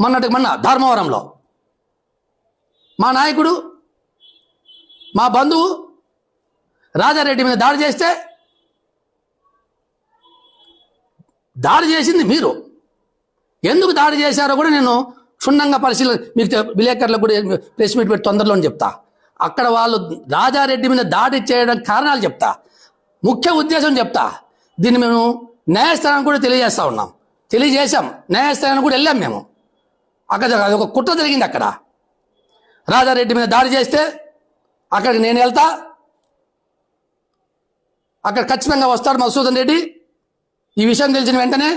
మొన్నటికి మొన్న ధర్మవరంలో. మా నాయకుడు మా బంధువు రాజారెడ్డి మీద దాడి చేస్తే దాడి చేసింది మీరు. ఎందుకు దాడి చేశారో కూడా నేను క్షుణ్ణంగా పరిశీలన మీకు విలేకరులకు కూడా ప్రెస్ మీట్ పెట్టి తొందరలో చెప్తా. అక్కడ వాళ్ళు రాజారెడ్డి మీద దాడి చేయడం కారణాలు చెప్తా. ముఖ్య ఉద్దేశం చెప్తా. దీన్ని మేము న్యాయస్థానానికి కూడా తెలియజేస్తా ఉన్నాం. తెలియజేశాం. న్యాయస్థానానికి కూడా వెళ్ళాం మేము. అక్కడ అది ఒక కుట్ర జరిగింది అక్కడ. రాజారెడ్డి మీద దాడి చేస్తే అక్కడికి నేను వెళ్తా. అక్కడ ఖచ్చితంగా వస్తాడు మసూదన్ రెడ్డి. ఈ విషయం తెలిసిన వెంటనే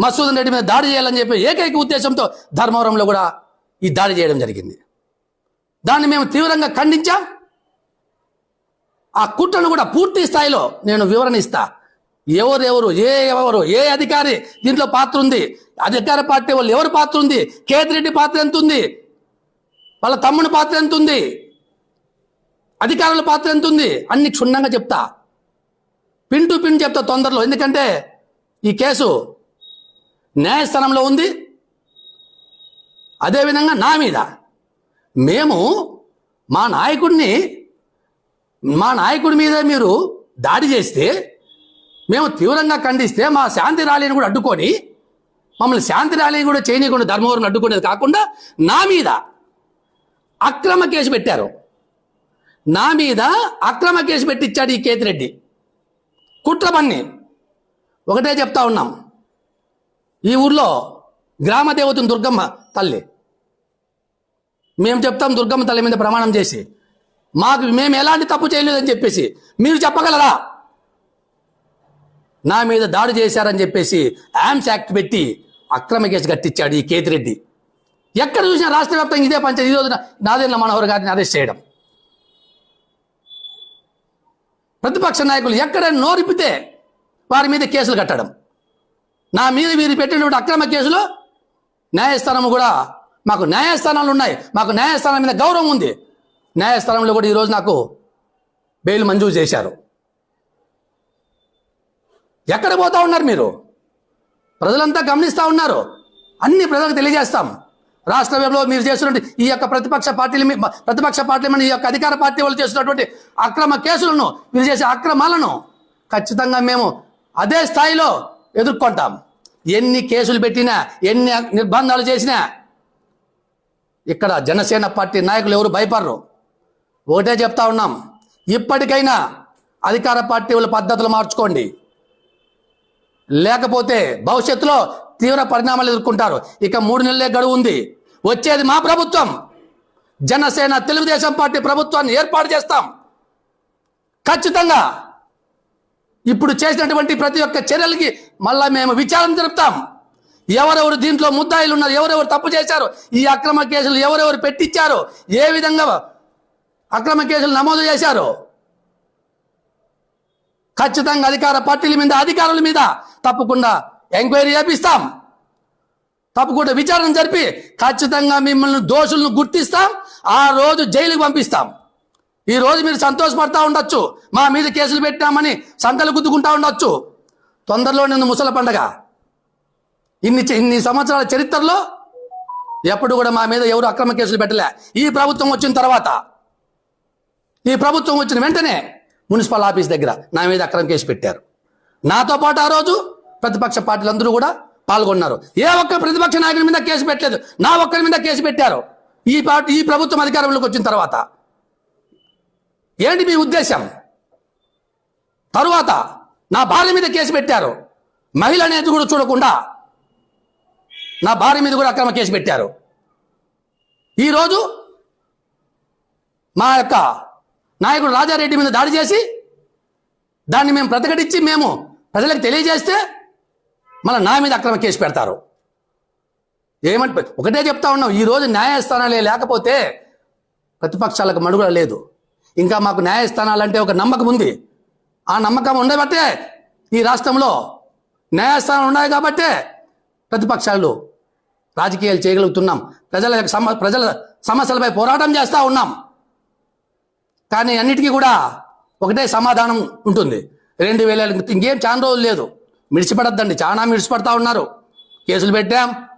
మసూదన్ రెడ్డి మీద దాడి చేయాలని చెప్పి ఏకైక ఉద్దేశంతో ధర్మవరంలో కూడా ఈ దాడి చేయడం జరిగింది. దాన్ని మేము తీవ్రంగా ఖండించాం. ఆ కుట్రను కూడా పూర్తి స్థాయిలో నేను వివరణ ఇస్తా. ఎవరెవరు ఏ ఎవరు ఏ అధికారి దీంట్లో పాత్ర ఉంది? అధికార పార్టీ వాళ్ళు ఎవరు పాత్ర ఉంది? కేతిరెడ్డి పాత్ర ఎంత ఉంది? వాళ్ళ తమ్ముని పాత్ర ఎంత ఉంది? అధికారుల పాత్ర ఎంత ఉంది? అన్ని క్షుణ్ణంగా చెప్తా. పిన్ టు పిన్ చెప్తా తొందరలో. ఎందుకంటే ఈ కేసు న్యాయస్థానంలో ఉంది. అదేవిధంగా నా మీద. మేము మా నాయకుడిని మా నాయకుడి మీద మీరు దాడి చేస్తే మేము తీవ్రంగా ఖండిస్తే మా శాంతి ర్యాలీని కూడా అడ్డుకొని మమ్మల్ని శాంతి ర్యాలీని కూడా చేయనీయకుండా ధర్మవరం అడ్డుకునేది కాకుండా నా మీద అక్రమ కేసు పెట్టారు. నా మీద అక్రమ కేసు పెట్టించాడు ఈ కేతిరెడ్డి. కుట్ర పన్ని. ఒకటే చెప్తా ఉన్నాం. ఈ ఊర్లో గ్రామ దేవతను దుర్గమ్మ తల్లి. మేము చెప్తాం దుర్గమ్మ తల్లి మీద ప్రమాణం చేసి. మాకు మేము ఎలాంటి తప్పు చేయలేదని చెప్పేసి మీరు చెప్పగలరా? నా మీద దాడి చేశారని చెప్పేసి యామ్స్ యాక్ట్ పెట్టి అక్రమ కేసు కట్టించాడు ఈ కేతిరెడ్డి. ఎక్కడ చూసినా రాష్ట్ర వ్యాప్తంగా ఇదే పంచాయతీ. ఈ రోజున నాదేళ్ళ మనోహర్ గారిని అరెస్ట్ చేయడం. ప్రతిపక్ష నాయకులు ఎక్కడ నోరిపితే వారి మీద కేసులు కట్టడం. నా మీద వీరు పెట్టినటువంటి అక్రమ కేసులో న్యాయస్థానం కూడా మాకు న్యాయస్థానాలు ఉన్నాయి. మాకు న్యాయస్థానం మీద గౌరవం ఉంది. న్యాయస్థానంలో కూడా ఈరోజు నాకు బెయిల్ మంజూరు చేశారు. ఎక్కడ పోతా ఉన్నారు మీరు? ప్రజలంతా గమనిస్తూ ఉన్నారు. అన్ని ప్రజలకు తెలియజేస్తాం. రాష్ట్ర వ్యాప్తంలో మీరు చేస్తున్నటువంటి ఈ యొక్క ప్రతిపక్ష పార్టీలు మీ- ప్రతిపక్ష పార్టీల మీద ఈ యొక్క అధికార పార్టీ వాళ్ళు చేస్తున్నటువంటి అక్రమ కేసులను మీరు చేసే అక్రమాలను ఖచ్చితంగా మేము అదే స్థాయిలో ఎదుర్కొంటాం. ఎన్ని కేసులు పెట్టినా ఎన్ని నిర్బంధాలు చేసినా ఇక్కడ జనసేన పార్టీ నాయకులు ఎవరు భయపడరు. ఒకటే చెప్తా ఉన్నాం. ఇప్పటికైనా అధికార పార్టీ వాళ్ళ పద్ధతులు మార్చుకోండి. లేకపోతే భవిష్యత్తులో తీవ్ర పరిణామాలు ఎదుర్కొంటారు. ఇక మూడు నెలలే గడువు ఉంది వచ్చేది మా ప్రభుత్వం. జనసేన తెలుగుదేశం పార్టీ ప్రభుత్వాన్ని ఏర్పాటు చేస్తాం. ఖచ్చితంగా ఇప్పుడు చేసినటువంటి ప్రతి ఒక్క చర్యలకి మళ్ళా మేము విచారణ జరుపుతాం. ఎవరెవరు దీంట్లో ముద్దాయిలు ఉన్నారు ఎవరెవరు తప్పు చేశారు ఈ అక్రమ కేసులు ఎవరెవరు పెట్టించారు ఏ విధంగా అక్రమ కేసులు నమోదు చేశారు ఖచ్చితంగా అధికార పార్టీల మీద అధికారుల మీద తప్పకుండా ఎంక్వైరీ చేపిస్తాం. తప్పకుండా విచారణ జరిపి ఖచ్చితంగా మిమ్మల్ని దోషులను గుర్తిస్తాం. ఆ రోజు జైలుకు పంపిస్తాం. ఈ రోజు మీరు సంతోషపడతా ఉండొచ్చు. మా మీద కేసులు పెట్టామని సంకలు గుద్దుకుంటా ఉండొచ్చు. తొందరలో నిన్న ముసల పండగ. ఇన్ని ఇన్ని సంవత్సరాల చరిత్రలో ఎప్పుడు కూడా మా మీద ఎవరు అక్రమ కేసులు పెట్టలే. ఈ ప్రభుత్వం వచ్చిన తర్వాత ఈ ప్రభుత్వం వచ్చిన వెంటనే మున్సిపల్ ఆఫీస్ దగ్గర నా మీద అక్రమ కేసు పెట్టారు. నాతో పాటు ఆ రోజు ప్రతిపక్ష పార్టీలందరూ కూడా పాల్గొన్నారు. ఏ ఒక్క ప్రతిపక్ష నాయకుడి మీద కేసు పెట్టలేదు. నా ఒక్కరి మీద కేసు పెట్టారు. ఈ పార్టీ ఈ ప్రభుత్వం అధికారంలోకి వచ్చిన తర్వాత. ఏంటి మీ ఉద్దేశం? తరువాత నా భార్య మీద కేసు పెట్టారు. మహిళ అనేది కూడా చూడకుండా నా భార్య మీద కూడా అక్రమ కేసు పెట్టారు. ఈరోజు మా యొక్క నాయకుడు రాజారెడ్డి మీద దాడి చేసి దాన్ని మేము ప్రతిఘటించి మేము ప్రజలకు తెలియజేస్తే మళ్ళీ నా మీద అక్రమ కేసు పెడతారు. ఏమంటే ఒకటే చెప్తా ఉన్నాం ఈరోజు న్యాయస్థానాలే లేకపోతే ప్రతిపక్షాలకు మడుగుల లేదు. ఇంకా మాకు న్యాయస్థానాలంటే ఒక నమ్మకం ఉంది. ఆ నమ్మకం ఉండబట్టే ఈ రాష్ట్రంలో న్యాయస్థానాలు ఉన్నాయి కాబట్టే ప్రతిపక్షాలు రాజకీయాలు చేయగలుగుతున్నాం. ప్రజల సమ ప్రజల సమస్యలపై పోరాటం చేస్తూ ఉన్నాం. కానీ అన్నిటికీ కూడా ఒకటే సమాధానం ఉంటుంది. రెండు వేల ఇంకేం చాలా రోజులు లేదు. మిడిచిపడద్దండి. చాలా మిడిచిపడతా ఉన్నారు. కేసులు పెట్టాం.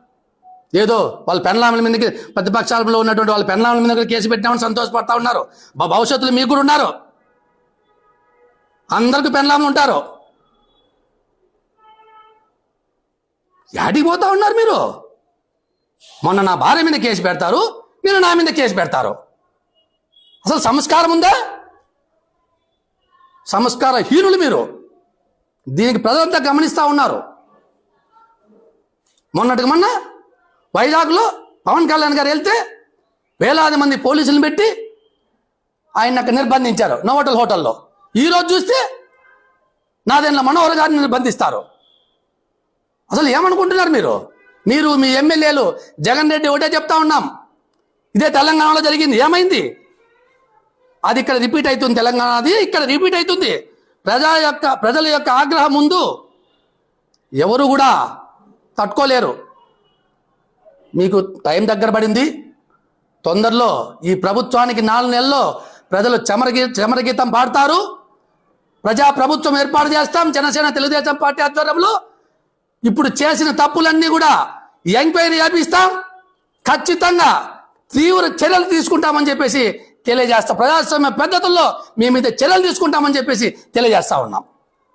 ఏదో వాళ్ళ పెన్లాముల మీదకి ప్రతిపక్షాలలో ఉన్నటువంటి వాళ్ళ పెన్లాముల మీద కేసు పెట్టామని సంతోషపడతా ఉన్నారు. భ- భవిష్యత్తులో మీకు కూడా ఉన్నారు. అందరికి పెన్లాములు ఉంటారు. యాడికి పోతా ఉన్నారు మీరు? మొన్న నా భార్య మీద కేసు పెడతారు. మీరు నా మీద కేసు పెడతారు. అసలు సంస్కారం ఉందా? సంస్కార హీనులు మీరు. దీనికి ప్రజలంతా గమనిస్తూ ఉన్నారు. మొన్నటికి మొన్న వైజాగ్లో పవన్ కళ్యాణ్ గారు వెళ్తే వేలాది మంది పోలీసులను పెట్టి ఆయన అక్కడ నిర్బంధించారు నోవటల్ హోటల్లో. ఈరోజు చూస్తే నాదెండ్ల మనోహర్ గారిని నిర్బంధిస్తారు. అసలు ఏమనుకుంటున్నారు మీరు? మీరు మీ ఎమ్మెల్యేలు జగన్ రెడ్డి ఒకటే చెప్తా ఉన్నాం. ఇదే తెలంగాణలో జరిగింది. ఏమైంది? అది ఇక్కడ రిపీట్ అవుతుంది తెలంగాణది ఇక్కడ రిపీట్ అవుతుంది. ప్రజా యొక్క ప్రజల యొక్క ఆగ్రహం ముందు ఎవరు కూడా తట్టుకోలేరు. మీకు టైం దగ్గర పడింది. తొందరలో ఈ ప్రభుత్వానికి నాలుగు నెలల్లో ప్రజలు చమరగీ చమరగీతం పాడతారు. ప్రజా ప్రభుత్వం ఏర్పాటు చేస్తాం. జనసేన తెలుగుదేశం పార్టీ ఆధ్వర్యంలో ఇప్పుడు చేసిన తప్పులన్నీ కూడా ఎంక్వైరీ చేపిస్తాం ఖచ్చితంగా తీవ్ర చర్యలు తీసుకుంటామని చెప్పేసి తెలియజేస్తా. ప్రజాస్వామ్య పద్ధతుల్లో మీ మీద చర్యలు తీసుకుంటామని చెప్పేసి తెలియజేస్తా ఉన్నాం.